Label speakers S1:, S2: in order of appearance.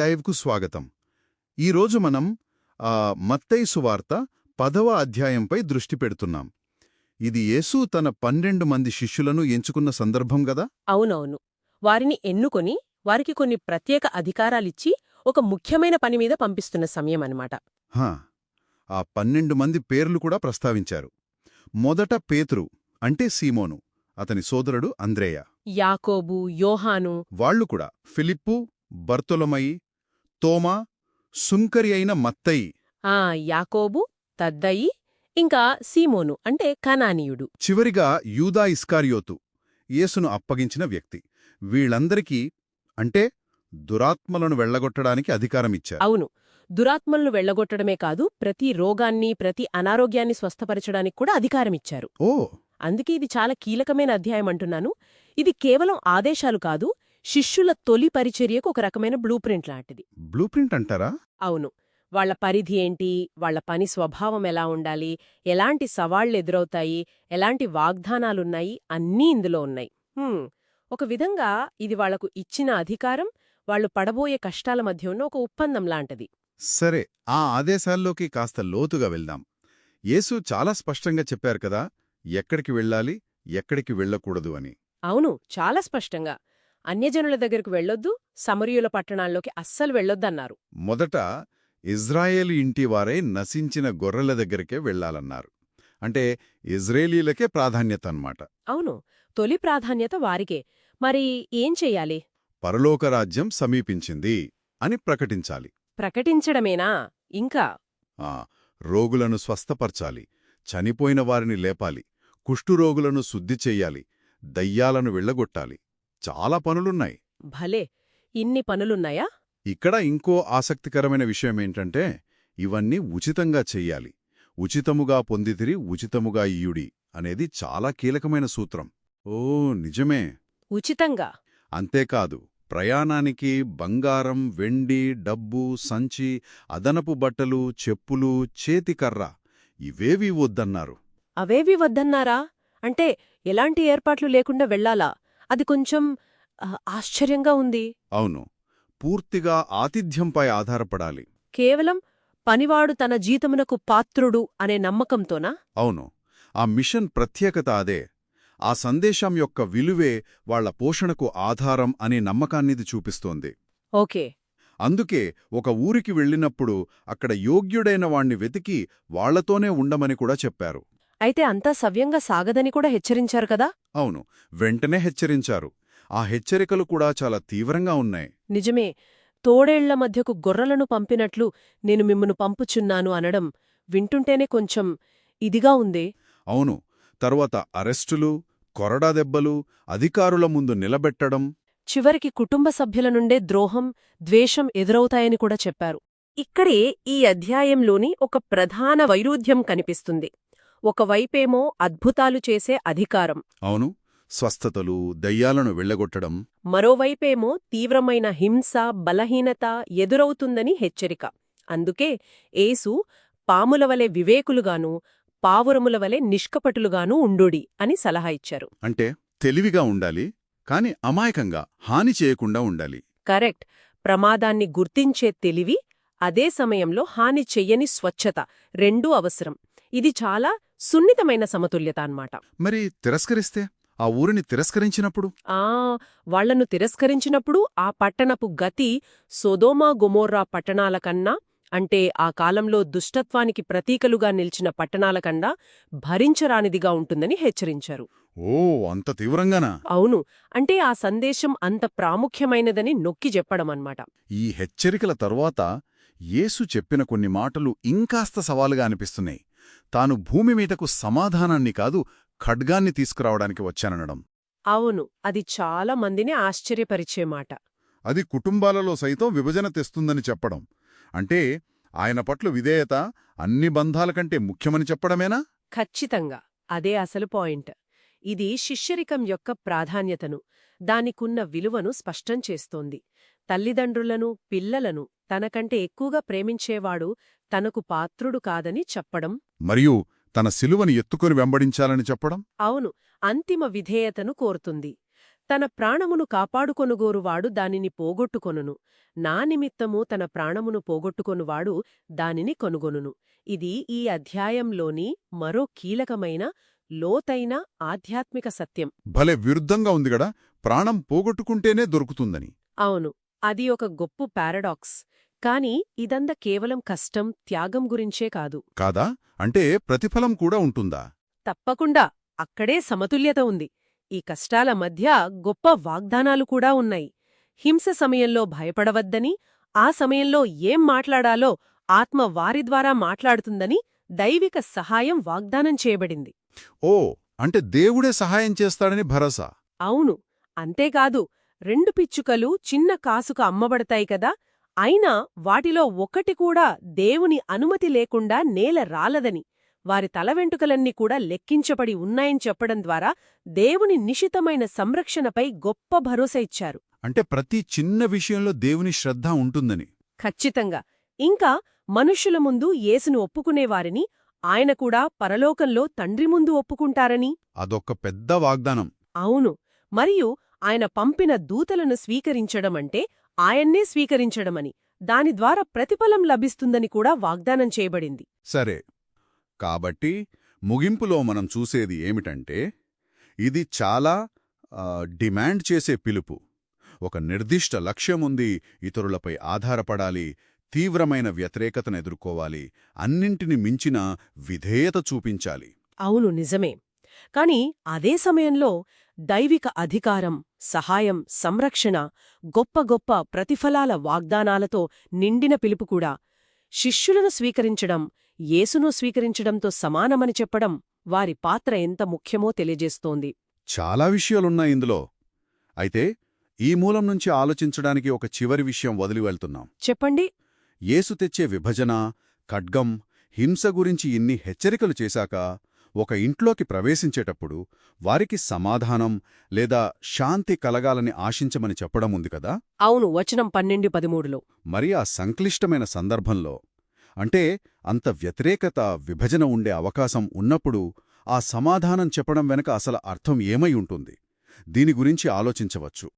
S1: లైవ్కు స్వాగతం. ఈరోజు మనం ఆ, మత్తయి సువార్త పదవ అధ్యాయంపై దృష్టి పెడుతున్నాం. ఇది యేసు తన పన్నెండు మంది శిష్యులను ఎంచుకున్న సందర్భం గదా?
S2: అవునవును. వారిని ఎన్నుకొని వారికి కొన్ని ప్రత్యేక అధికారాలిచ్చి ఒక ముఖ్యమైన పని మీద పంపిస్తున్న సమయం అన్నమాట
S1: హా, ఆ పన్నెండు మంది పేర్లు కూడా ప్రస్తావించారు. మొదట పేతురు అంటే సీమోను అతని సోదరుడు అంద్రేయ.
S2: యాకోబు యోహాను.
S1: వాళ్ళు కూడా ఫిలిప్పు బర్తొలమయి తోమా సుంకరి అయిన మత్తయి.
S2: ఆ యాకోబు తద్దయి ఇంకా సీమోను అంటే కనానీయుడు.
S1: చివరిగా యూదా ఇస్కారియోతు యేసును అప్పగించిన వ్యక్తి. వీళ్ళందరికీ అంటే దురాత్మలను వెళ్ళగొట్టడానికి అధికారమిచ్చారు
S2: అవును. దురాత్మలను వెళ్ళగొట్టడమే కాదు ప్రతి రోగాన్ని ప్రతి అనారోగ్యాన్ని స్వస్థపరచడానికి కూడా అధికారమిచ్చారు
S1: ఓ!
S2: అందుకే ఇది చాలా కీలకమైన అధ్యాయం అంటున్నాను. ఇది కేవలం ఆదేశాలు కాదు శిష్యుల తొలి పరిచర్యకు ఒక రకమైన బ్లూ ప్రింట్ లాంటిది.
S1: బ్లూ ప్రింట్ అంటారా?
S2: అవును. వాళ్ళ పరిధి ఏంటి? వాళ్ళ పని స్వభావం ఎలా ఉండాలి? ఎలాంటి సవాళ్ళు ఎదురవుతాయి? ఎలాంటి వాగ్దానాలున్నాయి? అన్నీ ఇందులో ఉన్నాయి. ఒక విధంగా ఇది వాళ్ళకు ఇచ్చిన అధికారం వాళ్ళు పడబోయే కష్టాల మధ్య ఉన్న ఒక ఒప్పందం లాంటిది.
S1: సరే ఆ ఆదేశాల్లోకి కాస్త లోతుగా వెళ్దాం. యేసు చాలా స్పష్టంగా చెప్పారు కదా ఎక్కడికి వెళ్ళాలి ఎక్కడికి వెళ్ళకూడదు అని.
S2: అవును చాలా స్పష్టంగా. అన్యజనుల దగ్గరకు వెళ్ళొద్దు సమరయుల పట్టణాల్లోకి అస్సలు వెళ్ళొద్దన్నారు.
S1: మొదట ఇజ్రాయేలు ఇంటివారై నశించిన గొర్రెల దగ్గరికే వెళ్ళాలన్నారు. అంటే ఇజ్రాయేలీలకే ప్రాధాన్యత అన్నమాట
S2: అవును తొలి ప్రాధాన్యత వారికే. మరి ఏం చెయ్యాలి
S1: పరలోకరాజ్యం సమీపించింది అని ప్రకటించాలి.
S2: ప్రకటించడమేనా? ఇంకా?
S1: ఆ రోగులను స్వస్థపర్చాలి చనిపోయిన వారిని లేపాలి కుష్ఠురోగులను శుద్ధి చెయ్యాలి దయ్యాలను వెళ్ళగొట్టాలి. చాలా పనులున్నాయి.
S2: భలే! ఇన్ని పనులున్నాయా?
S1: ఇక్కడ ఇంకో ఆసక్తికరమైన విషయమేంటంటే ఇవన్నీ ఉచితంగా చెయ్యాలి. ఉచితముగా పొందితిరి ఉచితముగా ఇయుడి అనేది చాలా కీలకమైన సూత్రం. ఓ నిజమే.
S2: ఉచితంగా?
S1: అంతేకాదు ప్రయాణానికి బంగారం వెండి డబ్బు సంచి అదనపు బట్టలు చెప్పులు చేతికర్ర ఇవేవీ వద్దన్నారు.
S2: అవేవి వద్దన్నారా? అంటే ఎలాంటి ఏర్పాట్లు లేకుండా వెళ్ళాలా? అది కొంచెం ఆశ్చర్యంగా ఉంది.
S1: అవును. పూర్తిగా ఆతిథ్యంపై ఆధారపడాలి.
S2: కేవలం పనివాడు తన జీతమునకు పాత్రుడు అనే నమ్మకంతోనా?
S1: అవును. ఆ మిషన్ ప్రత్యేకత అదే. ఆ సందేశం యొక్క విలువే వాళ్ళ పోషణకు ఆధారం అనే నమ్మకాన్నిది చూపిస్తోంది.
S2: ఓకే.
S1: అందుకే ఒక ఊరికి వెళ్ళినప్పుడు అక్కడ యోగ్యుడైన వాణ్ణి వెతికి వాళ్ళతోనే ఉండమని కూడా చెప్పారు.
S2: అయితే అంతా సవ్యంగా సాగదని కూడా హెచ్చరించారు కదా?
S1: అవును. వెంటనే హెచ్చరించారు. ఆ హెచ్చరికలు కూడా చాలా తీవ్రంగా ఉన్నాయి.
S2: నిజమే. తోడేళ్ళ మధ్యకు గొర్రెలను పంపినట్లు నేను మిమ్మును పంపుచున్నాను అనడం వింటుంటేనే కొంచెం ఇదిగా ఉందే.
S1: అవును. తరువాత అరెస్టులు కొరడా దెబ్బలు అధికారుల ముందు నిలబెట్టడం.
S2: చివరికి కుటుంబ సభ్యుల నుండే ద్రోహం ద్వేషం ఎదురవుతాయని కూడా చెప్పారు. ఇక్కడే ఈ అధ్యాయంలోని ఒక ప్రధాన వైరుధ్యం కనిపిస్తుంది. ఒకవైపేమో అద్భుతాలు చేసే అధికారం.
S1: అవును స్వస్థతలు దయ్యాలను వెళ్ళగొట్టడం.
S2: మరోవైపేమో తీవ్రమైన హింస బలహీనత ఎదురవుతుందని హెచ్చరిక. అందుకే ఏసు పాముల వలె వివేకులుగానూ పావురముల వలె నిష్కపటులుగానూ ఉండుడి అని సలహా ఇచ్చారు.
S1: అంటే తెలివిగా ఉండాలి కాని అమాయకంగా హాని చేయకుండా ఉండాలి.
S2: కరెక్ట్. ప్రమాదాన్ని గుర్తించే తెలివి అదే సమయంలో హాని చెయ్యని స్వచ్ఛత రెండూ అవసరం. ఇది చాలా సున్నితమైన సమతుల్యత అన్నమాట.
S1: మరి తిరస్కరిస్తే? ఆ ఊరిని తిరస్కరించినప్పుడు?
S2: ఆ వాళ్ళను తిరస్కరించినప్పుడు ఆ పట్టణపు గతి సొదోమా గొమోర్రా పట్టణాల కన్నా అంటే ఆ కాలంలో దుష్టత్వానికి ప్రతీకలుగా నిలిచిన పట్టణాల కన్నా భరించరానిదిగా ఉంటుందని హెచ్చరించారు.
S1: ఓ అంత తీవ్రంగానా?
S2: అవును. అంటే ఆ సందేశం అంత ప్రాముఖ్యమైనదని నొక్కి చెప్పడమన్నమాట
S1: ఈ హెచ్చరికల తరువాత యేసు చెప్పిన కొన్ని మాటలు ఇంకాస్త సవాలుగా అనిపిస్తున్నాయి. తాను భూమి మీదకు సమాధానాన్ని కాదు ఖడ్గాన్ని తీసుకురావడానికి వచ్చాననడం.
S2: అవును అది చాలా మందిని ఆశ్చర్యపరిచే మాట
S1: అది కుటుంబాలలో సైతం విభజన తెస్తుందని చెప్పడం. అంటే ఆయన పట్ల విధేయత అన్ని బంధాల కంటే ముఖ్యమని చెప్పడమేనా?
S2: ఖచ్చితంగా. అదే అసలు పాయింట్. ఇది శిష్యరికం యొక్క ప్రాధాన్యతను దానికున్న విలువను స్పష్టం చేస్తోంది. తల్లిదండ్రులను పిల్లలను తనకంటే ఎక్కువగా ప్రేమించేవాడు తనకు పాత్రుడు కాదని చెప్పడం
S1: మరియు తన సిలువని ఎత్తుకొని వెంబడించాలని చెప్పడం?
S2: అవును అంతిమ విధేయతను కోరుతుంది. తన ప్రాణమును కాపాడుకొనుగోరువాడు దానిని పోగొట్టుకొనును. నా నిమిత్తము తన ప్రాణమును పోగొట్టుకొనువాడు దానిని కొనుగొనును. ఇది ఈ అధ్యాయంలోని మరో కీలకమైన లోతైన ఆధ్యాత్మిక సత్యం.
S1: భలే విరుద్ధంగా ఉంది గడా ప్రాణం పోగొట్టుకుంటేనే దొరుకుతుందని.
S2: అవును అది ఒక గొప్ప పారాడాక్స్. కాని ఇదంతా కేవలం కష్టం త్యాగం గురించే కాదు.
S1: కాదా? అంటే ప్రతిఫలం కూడా ఉంటుందా?
S2: తప్పకుండా. అక్కడే సమతుల్యత ఉంది. ఈ కష్టాల మధ్య గొప్ప వాగ్దానాలు కూడా ఉన్నాయి. హింస సమయంలో భయపడవద్దని ఆ సమయంలో ఏం మాట్లాడాలో ఆత్మ వారి ద్వారా మాట్లాడుతుందని దైవిక సహాయం వాగ్దానం చేయబడింది.
S1: ఓ అంటే దేవుడే సహాయం చేస్తాడని భరోసా?
S2: అవును. అంతేకాదు రెండు పిచ్చుకలు చిన్న కాసుక అమ్మబడతాయి కదా అయినా వాటిలో ఒక్కటి కూడా దేవుని అనుమతి లేకుండా నేల రాలదని వారి తల వెంటుకలన్నీ కూడా లెక్కించబడి ఉన్నాయని చెప్పడం ద్వారా దేవుని నిశితమైన సంరక్షణపై గొప్ప భరోసా ఇచ్చారు.
S1: అంటే ప్రతి చిన్న విషయంలో దేవుని శ్రద్ధ ఉంటుందని.
S2: ఖచ్చితంగా. ఇంకా మనుష్యుల ముందు యేసును ఒప్పుకునేవారిని ఆయన కూడా పరలోకంలో తండ్రి ముందు ఒప్పుకుంటారని?
S1: అదొక పెద్ద వాగ్దానం.
S2: అవును. మరియు ఆయన పంపిన దూతలను స్వీకరించడమంటే ఆయన్నే స్వీకరించడమని దాని ద్వారా ప్రతిఫలం లభిస్తుందని కూడా వాగ్దానం చేయబడింది.
S1: సరే. కాబట్టి ముగింపులో మనం చూసేది ఏమిటంటే ఇది చాలా డిమాండ్ చేసే పిలుపు. ఒక నిర్దిష్ట లక్ష్యముంది ఇతరులపై ఆధారపడాలి తీవ్రమైన వ్యతిరేకతను ఎదుర్కోవాలి అన్నింటిని మించిన విధేయత చూపించాలి.
S2: అవును నిజమే. కాని అదే సమయంలో దైవిక అధికారం సహాయం సంరక్షణ గొప్ప గొప్ప ప్రతిఫలాల వాగ్దానాలతో నిండిన పిలుపు కూడా. శిష్యులను స్వీకరించడం యేసును స్వీకరించడంతో సమానమని చెప్పడం వారి పాత్ర ఎంత ముఖ్యమో తెలియజేస్తోంది.
S1: చాలా విషయాలున్నాయి ఇందులో. అయితే ఈ మూలం నుంచి ఆలోచించడానికి ఒక చివరి విషయం వదిలి వెళ్తున్నాం.
S2: చెప్పండి.
S1: యేసు తెచ్చే విభజన ఖడ్గం హింస గురించి ఇన్ని హెచ్చరికలు చేశాక ఒక ఇంట్లోకి ప్రవేశించేటప్పుడు వారికి సమాధానం లేదా శాంతి కలగాలని ఆశించమని చెప్పడం ఉంది కదా?
S2: అవును వచనం పన్నెండు పదిమూడులో.
S1: మరి ఆ సంక్లిష్టమైన సందర్భంలో అంటే అంత వ్యతిరేకత విభజన ఉండే అవకాశం ఉన్నప్పుడు ఆ సమాధానం చెప్పడం వెనక అసలు అర్థం ఏమై ఉంటుంది? దీని గురించి ఆలోచించవచ్చు.